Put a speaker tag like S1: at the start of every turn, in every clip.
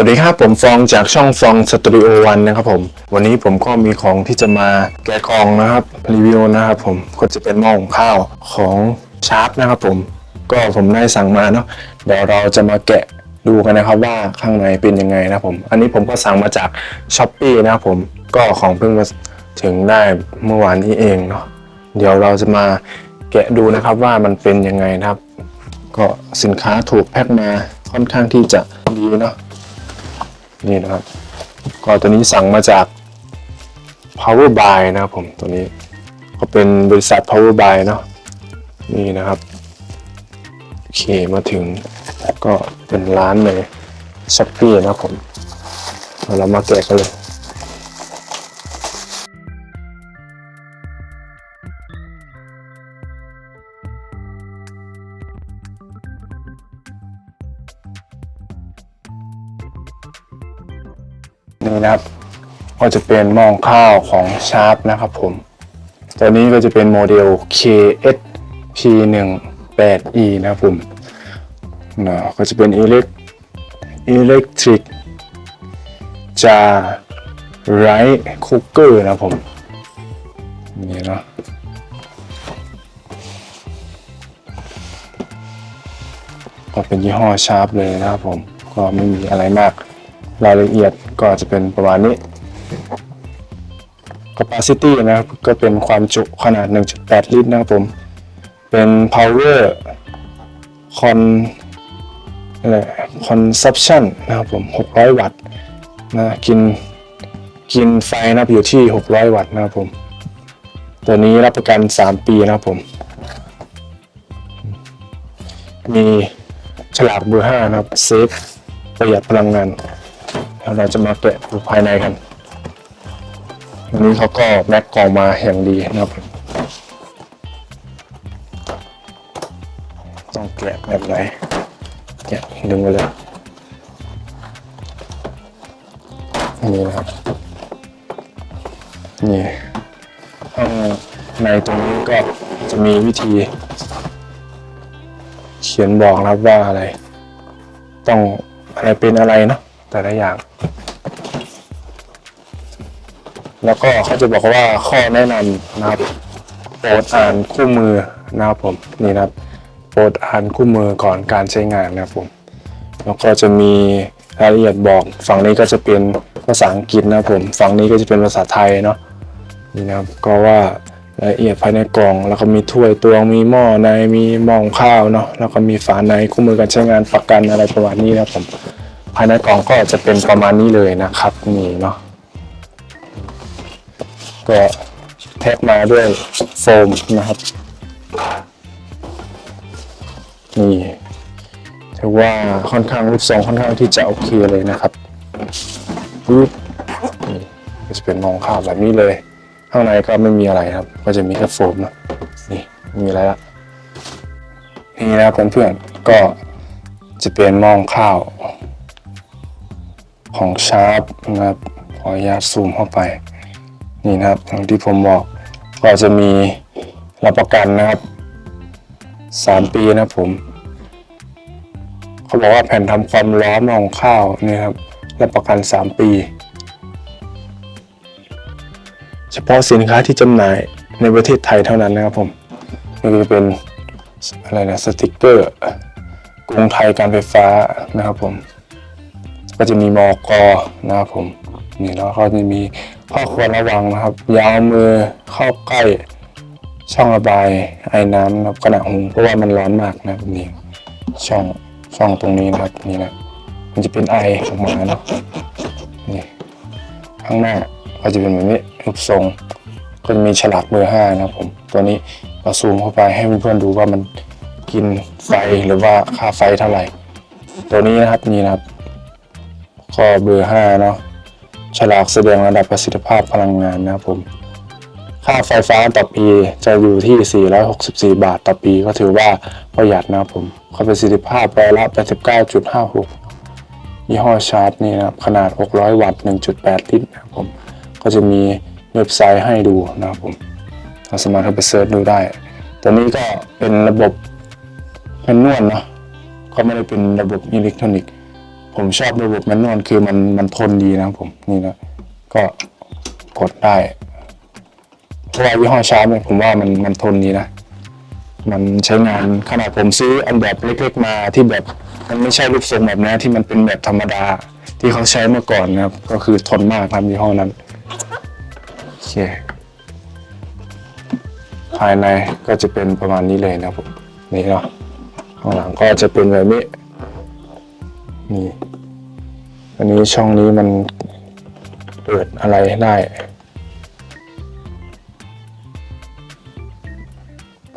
S1: สวัสดีครับผมฟองจากช่องฟองสตูดิโอวันนะครับผมวันนี้ผมก็มีของที่จะมาแกะกล่องนะครับรีวิวนะครับผมก็จะเป็นหม้อหุงข้าวของชาร์ปนะครับผมก็ผมได้สั่งมาเนาะเดี๋ยวเราจะมาแกะดูกันนะครับว่าข้างในเป็นยังไงนะผมอันนี้ผมก็สั่งมาจากช้อปปีนะครับผมก็ของเพิ่งมาถึงได้เมื่อวานนี้เองเนาะเดี๋ยวเราจะมาแกะดูนะครับว่ามันเป็นยังไงนะครับ ก็สินค้าถูกแพ็คมาค่อนข้างที่จะดีเนาะ นี่นะครับ ก็ตัวนี้สั่งมาจาก Power Buy นะครับผมตัวนี้ก็เป็นบริษัท Power Buy เนาะนี่นะครับโอเคมาถึงก็เป็นร้านในช้อปปี้นะครับผมเรามาแกะกันเลย นี่นะครับ ก็จะเป็นหมองข้าวของชาร์ปนะครับผม ตัวนี้ก็จะเป็นโมเดล KS P18E นะครับผมนะก็จะเป็นอิเล็กอิเล็กทริกจาไรคุกเกอร์นะครับผม นี่เนาะก็เป็นยี่ห้อชาร์ปเลยนะครับผม ก็ไม่มีอะไรมาก รายละเอียดก็จะเป็นประมาณนี้ capacity นะครับ ก็เป็นความจุขนาด 1.8 ลิตรนะครับผม เป็น power con อะไร consumption นะครับผม 600 วัตต์นะกินกินไฟนะครับอยู่ที่ 600 วัตต์นะครับผม ตัวนี้รับประกัน 3 ปีนะครับผม มีฉลากเบอร์5นะครับ เซฟประหยัดพลังงาน เราจะมาแกะดูภายในกันวันนี้เขาก็แม็กกองมาอย่างดีนะครับ ต้องแกะแบบไหนแกะดึงไปเลยนี่นะครับ นี่ข้างในตรงนี้ก็จะมีวิธี เขียนบอกนะครับว่าอะไร ต้องอะไรเป็นอะไรเนาะ แต่ละอย่าง แล้วก็เขาจะบอกว่าข้อแนะนำนะครับโปรดอ่านคู่มือนะครับผมนี่นะครับโปรดอ่านคู่มือก่อนการใช้งานนะครับผมแล้วก็จะมีรายละเอียดบอก ฝั่งนี้ก็จะเป็นภาษาอังกฤษนะครับผมฝั่งนี้ก็จะเป็นภาษาไทยเนาะนี่นะครับก็ว่ารายละเอียดภายในกล่อง แล้วก็มีถ้วยตวงมีหม้อในมีหม้อข้าวเนาะแล้วก็มีฝาในคู่มือการใช้งานประกันอะไรประมาณนี้นะครับผม ภายในกล่องก็จะเป็นประมาณนี้เลยนะครับ นี่เนาะก็แท็กมาด้วยโฟมนะครับนี่ถือว่าค่อนข้างรูปทรงค่อนข้างที่จะโอเคเลยนะครับปึ๊บนี่ก็จะเป็นมองข้าวแบบนี้เลย ข้างในก็ไม่มีอะไรครับ ก็จะมีแค่โฟมนะนี่ไม่มีอะไรละนี่นะครับเพื่อนๆก็จะเป็นมองข้าว ของชาร์ปนะครับ ขออนุญาตซูมเข้าไป นี่นะครับอย่างที่ผมบอกก็จะมีรับประกันนะครับ 3 ปีนะผม เขาบอกว่าแผ่นทำความร้อนของข้าวนี่ครับรับประกัน 3 ปี เฉพาะสินค้าที่จำหน่ายในประเทศไทยเท่านั้นนะครับผมนี่จะเป็นอะไรนะสติกเกอร์กรุงไทยการไฟฟ้านะครับผม ก็จะมีมอกอนะครับผมนี่แล้วก็จะมีข้อควรระวังนะครับยาวมือเข้าใกล้ช่องระบายไอ้น้ำนะครับขณะหุงเพราะว่ามันร้อนมากนะครับนี่ช่องช่องตรงนี้นะครับนี่นะมันจะเป็นไอออกมาเนาะนี่ข้างหน้าก็จะเป็นแบบนี้รูปทรงก็จะมีฉลากเบอร์ห้านะครับผมตัวนี้เราซูมเข้าไปให้เพื่อนๆดูว่ามันกินไฟหรือว่าค่าไฟเท่าไหร่ ตัวนี้นะครับนี่นะครับ ข้อเบอร์ 5 เนาะฉลากแสดงระดับประสิทธิภาพพลังงานนะครับผม ค่าไฟฟ้าต่อปีจะอยู่ที่ 464 บาทต่อปีก็ถือว่าประหยัดนะครับผมค่าประสิทธิภาพร้อยละ89.56 ยี่ห้อชาร์จนี่นะครับ ขนาด 600 วัตต์ 1.8 ลิตรนะครับผม ก็จะมีเว็บไซต์ให้ดูนะครับผมเราสามารถเข้าไปเซิร์ชดูได้ ตัวนี้ก็เป็นระบบเป็นนวลเนาะก็ไม่ได้เป็นระบบอิเล็กทรอนิกส์ ผมชอบระบบแมนนวลคือมันมันทนดีนะครับผมนี่นะก็กดได้เพราะว่ายี่ห้อชาร์ปเนี่ยผมว่ามันมันทนดีนะ มันใช้งานขนาดผมซื้ออันแบบเล็กๆมาที่แบบมันไม่ใช่รูปทรงแบบนี้ที่มันเป็นแบบธรรมดาที่เขาใช้เมื่อก่อนนะครับ ก็คือทนมากครับยี่ห้อนั้นโอเคภายในก็จะเป็นประมาณนี้เลยนะครับผมนี่เนาะข้างหลังก็จะเป็นแบบนี้นี่ อันนี้ช่องนี้มันเปิดอะไรได้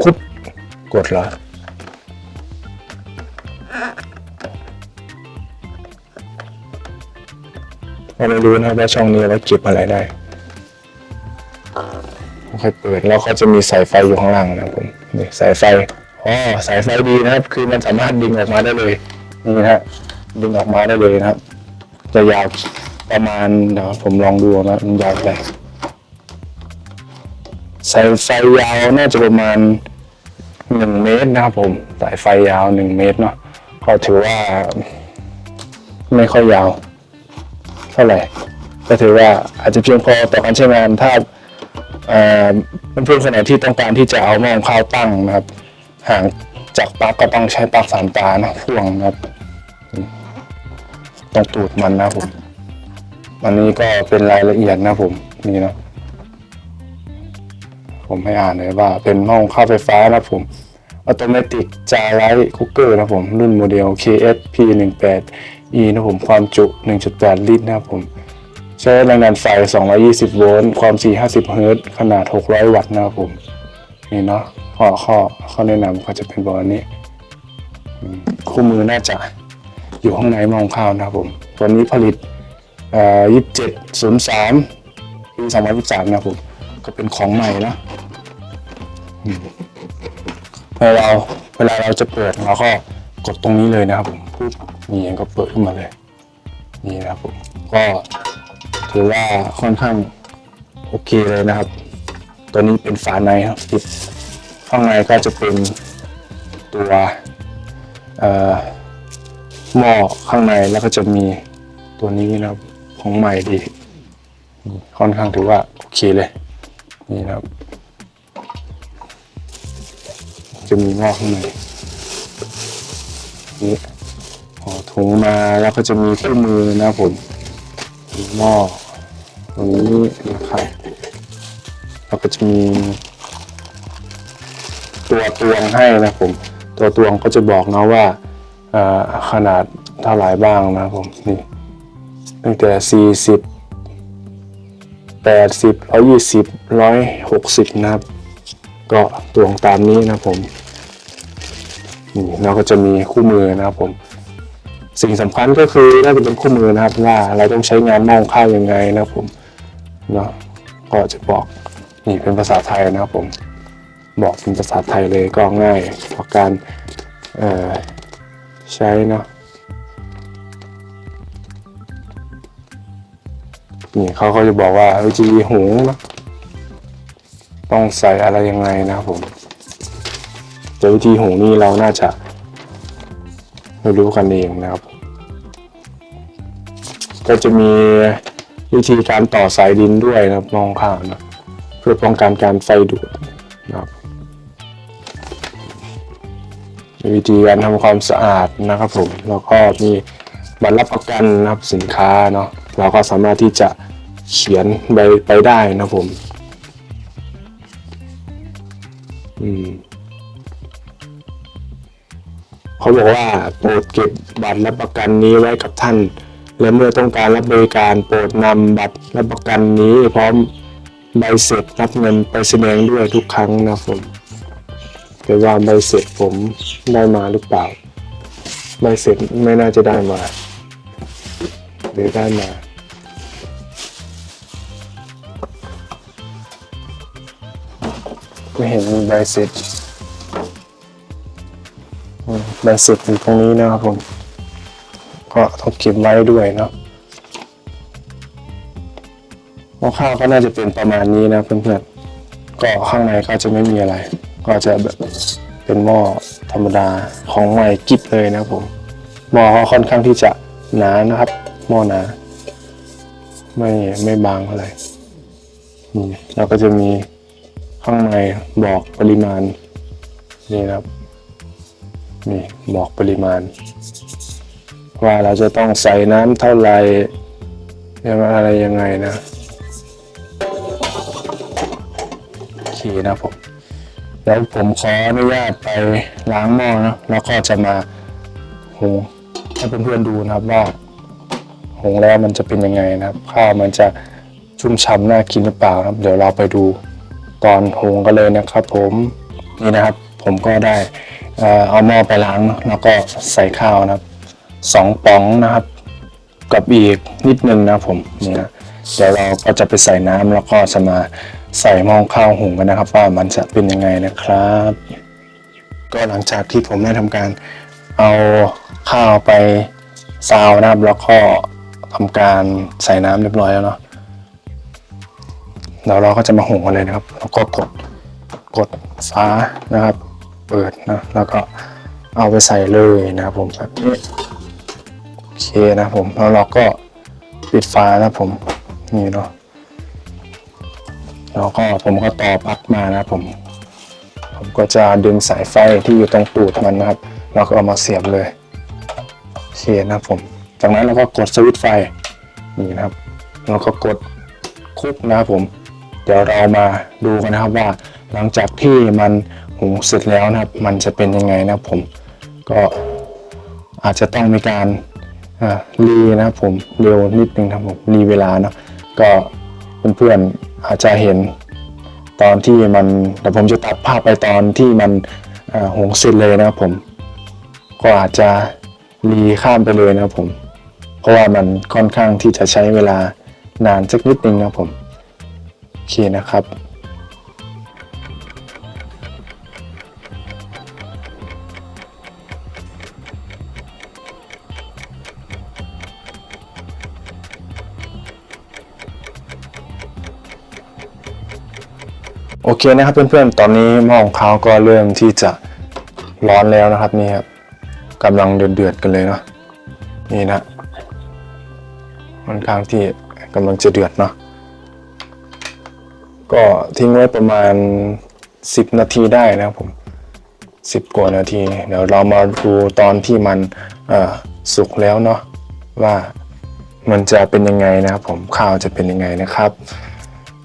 S1: คุบกดเหรอเราไม่รู้นะว่าช่องนี้เราเก็บอะไรได้ค่อยเปิดแล้วก็จะมีสายไฟอยู่ข้างล่างนะผมนี่สายไฟอ๋อสายไฟดีนะครับ คือมันสามารถดึงออกมาได้เลยนี่นะฮะดึงออกมาได้เลยนะครับ จะยาวประมาณเดี๋ยวผมลองดูนะมันยาวเท่าไหร่สายไฟยาวน่าจะประมาณหนึ่งเมตรนะครับผมสายไฟยาวหนึ่งเมตรเนาะก็ถือว่า ไม่ค่อยยาว เท่าไหร่ก็ถือว่าอาจจะเพียงพอต่อการใช้งานถ้าเอ่อเพื่อนๆคนไหนที่ต้องการที่จะเอาหม้อหุงข้าวตั้งนะครับ ห่างจากปลั๊กก็ต้องใช้ปลั๊กสามตานะพ่วงนะครับ ต้องตูดมันนะผม อันนี้ก็เป็นรายละเอียดนะผมนี่นะผมให้อ่านเลยว่า เป็นหม้องข้าวไฟฟ้านะผมอัตโนมัติจาไรคุกเกอร์นะผม รุ่นโมเดล KSP18 E นะผมความจุ 1.8 ลิตรนะผม ใช้แรงดันไฟ 220 โวลต์ ความถี่50 เฮิรตซ์ขนาด 600 วัตต์นะครับผม นี่เนาะข้อข้อข้อแนะนำก็จะเป็นประมาณนี้ คู่มือน่าจะ อยู่ข้างในมองข้าวนะครับผมตัวนี้ผลิตเอ่อ2703ปี2023นะครับผมก็เป็นของใหม่นะเวลาเราเวลาเราจะเปิดเราก็กดตรงนี้เลยนะครับผมปุ๊บนี่เองก็เปิดขึ้นมาเลย นี่นะครับผมก็ถือว่าค่อนข้างโอเคเลยนะครับ ตัวนี้เป็นฝาในครับติดข้างในก็จะเป็นตัวเอ่อ หม้อข้างในแล้วก็จะมีตัวนี้นะครับของใหม่ดีค่อนข้างถือว่าโอเคเลย นี่นะครับ จะมีหม้อข้างในนี่ห่อถุงมาแล้วก็จะมีเครื่องมือนะผมหม้อตรงนี้นะครับแล้วก็จะมี ตัวตวงให้นะผม ตัวตวงก็จะบอกนะว่า ขนาดเท่าไหร่บ้างนะครับผมนี่ตั้งแต่ 40 80 120 160 นะครับ ก็ตวงตามนี้นะครับผมนี่เราก็จะมีคู่มือนะครับผม สิ่งสำคัญก็คือน่าจะเป็นคู่มือนะครับ ว่าเราต้องใช้งานมองข้าวยังไงนะครับผมเนาะก็จะบอกนี่เป็นภาษาไทยนะครับผม บอกเป็นภาษาไทยเลยก็ง่ายต่อการเอ่อ ใช้เนาะนี่เขาก็จะบอกว่าวิธีหุงนะต้องใส่อะไรยังไงนะครับผมแต่วิธีหุงนี่เราน่าจะไม่รู้กันเองนะครับ ก็จะมีวิธีการต่อสายดินด้วยนะครับมองข้างนะเพื่อป้องกันการไฟดูดนะครับ มีวิธีการทำความสะอาดนะครับผมแล้วก็มีบัตรรับประกันนะครับสินค้าเนาะเราก็สามารถที่จะเขียนไปไปได้นะครับผมอืมเขาบอกว่าโปรดเก็บบัตรรับประกันนี้ไว้กับท่าน และเมื่อต้องการรับบริการโปรดนำบัตรรับประกันนี้พร้อมใบเสร็จรับเงินไปแสดงด้วยทุกครั้งนะผม แต่ว่าใบเสร็จผมได้มาหรือเปล่าใบเสร็จไม่น่าจะได้มา หรือได้มา ไม่เห็นมีใบเสร็จใบเสร็จอยู่ตรงนี้นะครับผม ก็ต้องเก็บไว้ด้วยเนาะข้าวก็น่าจะเป็นประมาณนี้นะเพื่อนๆก็ข้างในก็จะไม่มีอะไร ก็จะแบบเป็นหม้อธรรมดาของใหม่กิบเลยนะครับผมหม้อก็ค่อนข้างที่จะหนานะครับ หม้อหนา ไม่ไม่บางเท่าไหร่นี่แล้วก็จะมีข้างในบอกปริมาณนี่นะครับนี่บอกปริมาณ ว่าเราจะต้องใส่น้ำเท่าไหร่ยังอะไรยังไงนะโอเคนะผม แล้วผมขออนุญาตไปล้างหม้อนะแล้วก็จะมาหุงให้เพื่อนๆดูนะครับว่าหุงแล้วมันจะเป็นยังไงนะครับ ข้าวมันจะชุ่มฉ่ำน่ากินหรือเปล่านะครับ เดี๋ยวเราไปดูตอนหุงกันเลยนะครับ ผมนี่นะครับ ผมก็ได้เอาหม้อไปล้างแล้วก็ใส่ข้าวนะครับสองป๋องนะครับ กับอีกนิดนึงนะผมนี่นะเดี๋ยวเราก็จะไปใส่น้ำแล้วก็จะมา ใส่หม้อข้าวหุงกันนะครับ ว่ามันจะเป็นยังไงนะครับ ก็หลังจากที่ผมได้ทำการเอาข้าวไปซาวนะครับแล้วก็ทำการใส่น้ำเรียบร้อยแล้วเนาะเดี๋ยวเราก็จะมาหุงกันเลยนะครับ แล้วก็กดกดฟ้านะครับ เปิดนะแล้วก็เอาไปใส่เลยนะครับผมแบบนี้โอเคนะผมแล้วเราก็ปิดฝานะผมนี่เนาะ แล้วก็ผมก็ต่อปลั๊กมานะผม ผมก็จะดึงสายไฟที่อยู่ตรงตูดมันนะครับ แล้วก็เอามาเสียบเลยโอเคนะผม จากนั้นเราก็กดสวิตช์ไฟนี่นะครับแล้วก็กดคุกนะครับผม เดี๋ยวเรามาดูกันนะครับว่าหลังจากที่มันหุงเสร็จแล้วนะครับ มันจะเป็นยังไงนะครับผม ก็อาจจะต้องมีการรีนะครับผมเร็วนิดนึงครับผมรีเวลาเนาะก็เพื่อนๆ อาจจะเห็นตอนที่มันแต่ผมจะตัดภาพไปตอนที่มันอ่าหงเสร็จเลยนะครับผม ก็อาจจะรีข้ามไปเลยนะครับผม เพราะว่ามันค่อนข้างที่จะใช้เวลานานสักนิดนึงนะครับผมโอเคนะครับ โอเคนะครับเพื่อนๆ ตอนนี้หม้อของเขาก็เริ่มที่จะร้อนแล้วนะครับนี่ครับกำลังเดือดๆกันเลยเนาะนี่นะค่อนข้างที่กำลังจะเดือดเนาะก็ทิ้งไว้ประมาณ 10 นาทีได้นะครับผม 10 กว่านาที เดี๋ยวเรามาดูตอนที่มันสุกแล้วเนาะว่ามันจะเป็นยังไงนะครับผมข้าวจะเป็นยังไงนะครับ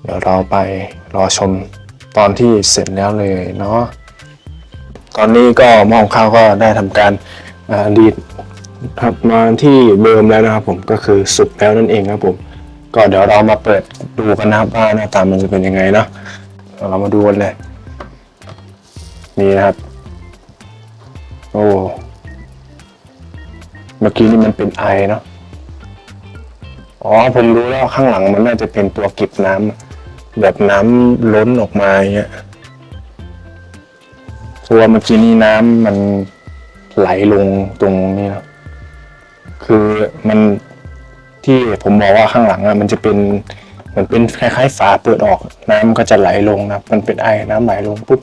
S1: เดี๋ยวเราไปรอชม ตอนที่เสร็จแล้วเลยเนาะตอนนี้ก็มอของข้าวก็ได้ทำการดีดครับมาที่เดิมแล้วนะครับผมก็คือสุกแล้วนั่นเองครับผม ก็เดี๋ยวเรามาเปิดดูกันนะครับว่าหน้าตามันจะเป็นยังไงเนาะเดี๋ยวเรามาดูกันเลย นี่นะครับ โอ้เมื่อกี้นี่มันเป็นไอเนาะอ๋อผมรู้แล้วข้างหลังมันน่าจะเป็นตัวเก็บน้ำ แบบน้ำล้นออกมาอย่างเงี้ยตัวเมื่อกี้นี้น้ำมันไหลลงตรงนี้นะคือมันที่ผมบอกว่าข้างหลังอะมันจะเป็นเหมือนเป็นคล้ายๆฝาเปิดออก น้ำก็จะไหลลงนะมันเป็นไอ้น้ำไหลลงปุ๊บ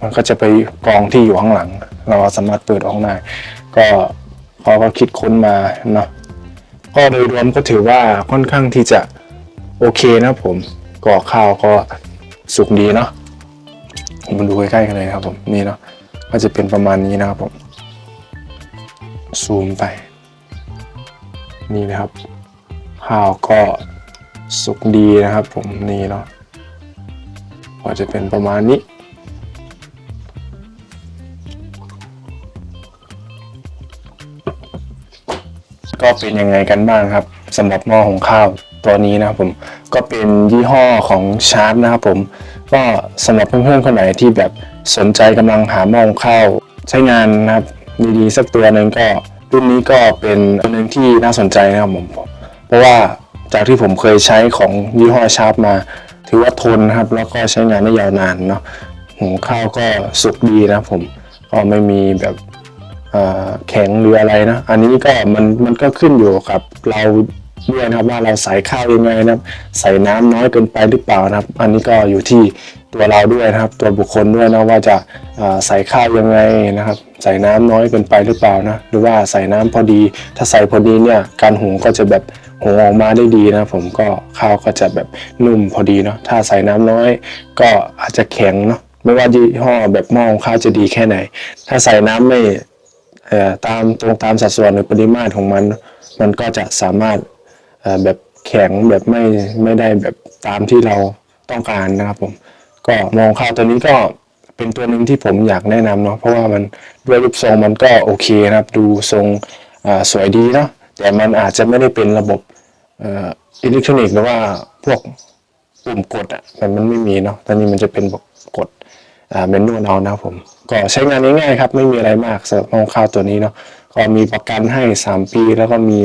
S1: มันก็จะไปกองที่อยู่ข้างหลัง เราสามารถเปิดออกได้ก็พอเขาคิดค้นมาเนาะก็โดยรวมก็ถือว่าค่อนข้างที่จะโอเคนะผม ก่อข้าวก็สุกดีเนาะผมมาดูใกล้ๆกันเลยครับผมนี่เนาะก็จะเป็นประมาณนี้นะครับผมซูมไป นี่นะครับ ข้าวก็สุกดีนะครับ ผมนี่เนาะก็จะเป็นประมาณนี้ก็เป็นยังไงกันบ้างครับสำหรับหม้อหุงข้าว ตัวนี้นะครับผมก็เป็นยี่ห้อของชาร์ตนะครับผมก็สำหรับเพื่อนๆคนไหนที่แบบสนใจกำลังหาหม้อหุงข้าวใช้งานนะครับดีๆสักตัวหนึ่งก็รุ่นนี้ก็เป็นตัวหนึ่งที่น่าสนใจนะครับผมเพราะว่าจากที่ผมเคยใช้ของยี่ห้อชาร์ตมา ถือว่าทนนะครับ แล้วก็ใช้งานได้ยาวนานเนาะหุงข้าวก็สุกดีนะครับผมก็ไม่มีแบบแข็งหรืออะไรนะ อันนี้ก็มันมันก็ขึ้นอยู่กับเรา ด้วยนะครับว่าเราใส่ข้าวยังไงนะครับ ใส่น้ำน้อยเกินไปหรือเปล่านะครับ อันนี้ก็อยู่ที่ตัวเราด้วยนะครับ ตัวบุคคลด้วยนะว่าจะใส่ข้าวยังไงนะครับ ใส่น้ำน้อยเกินไปหรือเปล่านะหรือว่าใส่น้ำพอดี ถ้าใส่พอดีเนี่ยการหุงก็จะแบบหุงออกมาได้ดีนะผมก็ข้าวก็จะแบบนุ่มพอดีเนาะถ้าใส่น้ำน้อย ก็อาจจะแข็งเนาะไม่ว่ายี่ห้อแบบหม้อหุงข้าวจะดีแค่ไหน ถ้าใส่น้ำไม่ตามตรงตามสัดส่วนหรือปริมาตรของมัน มันก็จะสามารถ แบบแข็งแบบไม่ไม่ได้แบบตามที่เราต้องการนะครับผมก็มองข้าวตัวนี้ก็เป็นตัวหนึ่งที่ผมอยากแนะนำเนาะเพราะว่ามันด้วยรูปทรงมันก็โอเคนะครับ ดูทรงอ่าสวยดีเนาะแต่มันอาจจะไม่ได้เป็นระบบอิเล็กทรอนิกส์หรือว่าพวกปุ่มกดอะมันมันไม่มีเนาะตอนนี้มันจะเป็นแบบกดอ่าเมนูเอานะครับผม ก็ใช้งานง่ายๆครับ ไม่มีอะไรมากสำหรับมองข้าวตัวนี้เนาะ ก็มีประกันให้ 3 ปี แล้วก็มี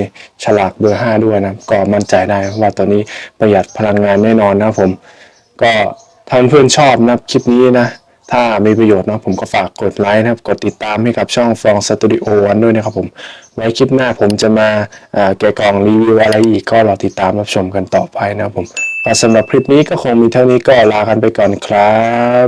S1: ฉลากเบอร์ 5 ด้วยนะก็มั่นใจได้ว่าตัวนี้ประหยัดพลังงานแน่นอนนะครับผม ก็ถ้าเพื่อนชอบนะคลิปนี้นะถ้ามีประโยชน์นะผมก็ฝากกดไลค์นะครับ กดติดตามให้กับช่องฟองสตูดิโอวันด้วยนะครับผม ไว้คลิปหน้าผมจะมาแกะกล่องรีวิวอะไรอีกก็รอติดตามรับชมกันต่อไปนะครับผมก็สำหรับคลิปนี้ก็คงมีเท่านี้ก็ลากันไปก่อนครับ